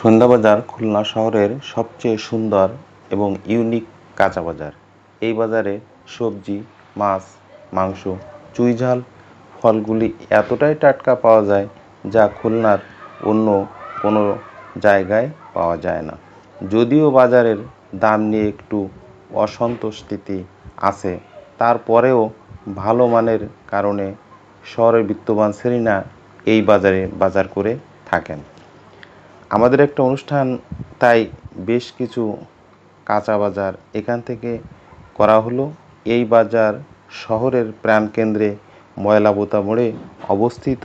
সন্ধ্যাবাজার খুলনা শহরের সবচেয়ে সুন্দর এবং ইউনিক কাঁচা বাজার। এই বাজারে সবজি, মাছ, মাংস চুইঝাল ফলগুলি এতটাই টাটকা পাওয়া যায় যা খুলনার অন্য কোনো জায়গায় পাওয়া যায় না। যদিও বাজারের দাম নিয়ে একটু অসন্তুষ্টিতি আছে, তারপরেও ভালো মানের কারণে শহরের বিত্তবান শ্রেণীরা এই বাজারে বাজার করে থাকেন। আমাদের একটা অনুষ্ঠান, তাই বেশ কিছু কাঁচা বাজার এখান থেকে করা হলো। এই বাজার শহরের প্রাণকেন্দ্রে ময়লাবোতা মোড়ে অবস্থিত।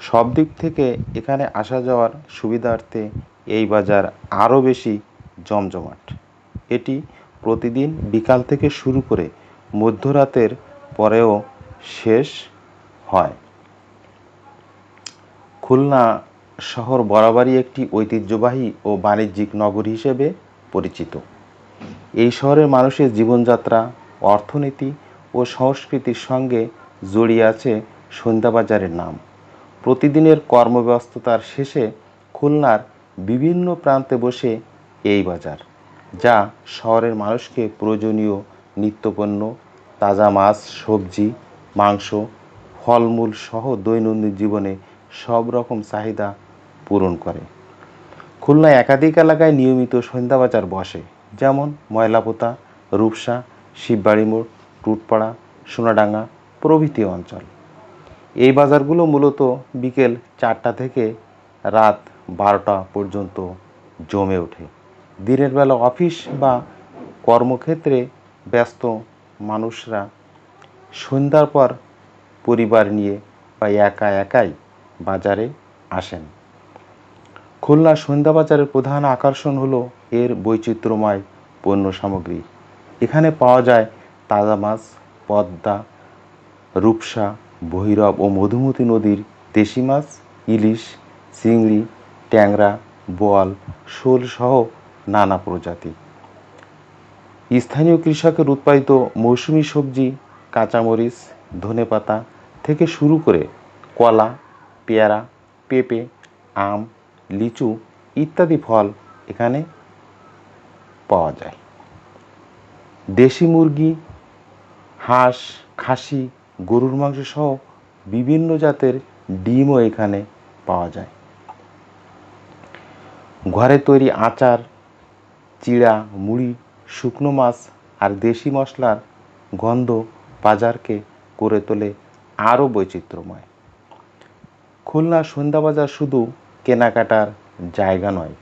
সব দিক থেকে এখানে আসা যাওয়ার সুবিধার্থে এই বাজার আরও বেশি জমজমাট। এটি প্রতিদিন বিকাল থেকে শুরু করে মধ্যরাতের পরেও শেষ হয়। খুলনা শহর বরাবরই একটি ঐতিহ্যবাহী ও বাণিজ্যিক নগর হিসেবে পরিচিত। এই শহরের মানুষের জীবনযাত্রা, অর্থনীতি ও সংস্কৃতির সঙ্গে জড়িয়ে আছে সন্ধ্যাবাজারের নাম। প্রতিদিনের কর্মব্যস্ততার শেষে খুলনার বিভিন্ন প্রান্তে বসে এই বাজার, যা শহরের মানুষকে প্রয়োজনীয় নিত্যপণ্য, তাজা মাছ, সবজি, মাংস, ফলমূল সহ দৈনন্দিন জীবনে সব রকম চাহিদা পূরণ করে। খুলনায় একাধিক এলাকায় নিয়মিত সন্ধ্যাবাজার বসে, যেমন ময়লাপোতা, রূপসা, শিববাড়ি মোড় টুটপাড়া সোনাডাঙ্গা প্রভৃতি অঞ্চল। এই বাজারগুলো মূলত বিকেল চারটা থেকে রাত বারোটা পর্যন্ত জমে ওঠে। দিনের বেলা অফিস বা কর্মক্ষেত্রে ব্যস্ত মানুষরা সন্ধ্যার পর পরিবার নিয়ে বা একা একাই বাজারে আসেন। খুলনা সন্ধ্যা বাজারের প্রধান আকর্ষণ হলো এর বৈচিত্র্যময় পণ্য সামগ্রী। এখানে পাওয়া যায় তাজা মাছ, পদ্মা, রূপসা, ভৈরব ও মধুমতি নদীর দেশি মাছ, ইলিশ, চিংড়ি, ট্যাংরা, বোয়াল, শোল সহ নানা প্রজাতি। স্থানীয় কৃষকের উৎপাদিত মৌসুমি সবজি, কাঁচামরিচ, ধনেপাতা থেকে শুরু করে কলা, পেয়ারা, পেঁপে, আম লিচু ইত্যাদি ফল এখানে পাওয়া যায়। দেশি মুরগি, হাঁস, খাসি, গরুর মাংস সহ বিভিন্ন জাতের ডিমও এখানে পাওয়া যায়। ঘরে তৈরি আচার, চিড়া, মুড়ি, শুকনো মাছ আর দেশি মশলার গন্ধ বাজারকে করে তোলে আরও বৈচিত্র্যময়। খুলনা সন্ধ্যাবাজার শুধু কেনাকাটার জায়গা নয়।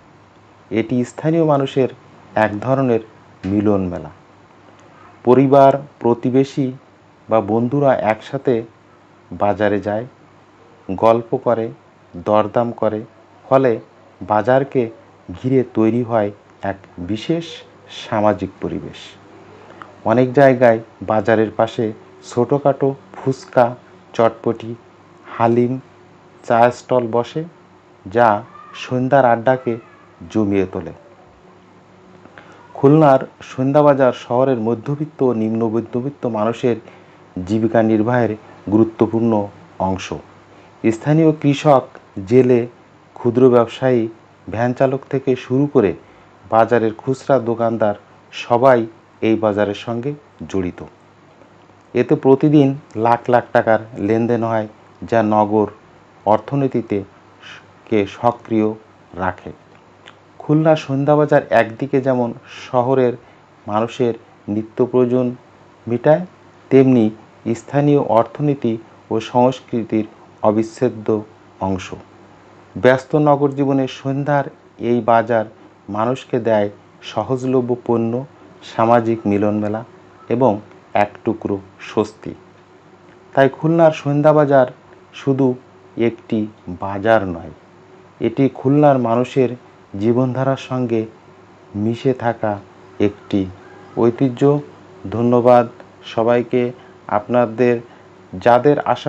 এটি স্থানীয় মানুষের এক ধরনের মিলন মেলা পরিবার, প্রতিবেশী বা বন্ধুরা একসাথে বাজারে যায়, গল্প করে, দরদাম করে, ফলে বাজারকে ঘিরে তৈরি হয় এক বিশেষ সামাজিক পরিবেশ। অনেক জায়গায় বাজারের পাশে ছোটোখাটো ফুচকা, চটপটি, হালিম চা স্টল বসে। যা সন্ধ্যার আড্ডাকে জমিয়ে তোলে। খুলনার সন্ধ্যাবাজার শহরের মধ্যবিত্ত ও নিম্ন মধ্যবিত্ত মানুষের জীবিকা নির্বাহের গুরুত্বপূর্ণ অংশ। স্থানীয় কৃষক, জেলে, ক্ষুদ্র ব্যবসায়ী, ভ্যান চালক থেকে শুরু করে বাজারের খুচরা দোকানদার সবাই এই বাজারের সঙ্গে জড়িত। এতে প্রতিদিন লাখ লাখ টাকার লেনদেন হয় যা নগর অর্থনীতিতে কে সক্রিয় রাখে। খুলনা সন্ধ্যাবাজার একদিকে যেমন শহরের মানুষের নিত্য প্রয়োজন মেটায়, তেমনি স্থানীয় অর্থনীতি ও সংস্কৃতির অবিচ্ছেদ্য অংশ। ব্যস্ত নগর জীবনে সন্ধ্যার এই বাজার মানুষকে দেয় সহজলভ্য পণ্য, সামাজিক মিলনমেলা এবং এক টুকরো স্বস্তি। তাই খুলনার সন্ধ্যাবাজার শুধু একটি বাজার নয় এটি খুলনার মানুষের জীবনধারার সঙ্গে মিশে থাকা একটি ঐতিহ্য। ধন্যবাদ সবাইকে। আপনাদের যাদের আশা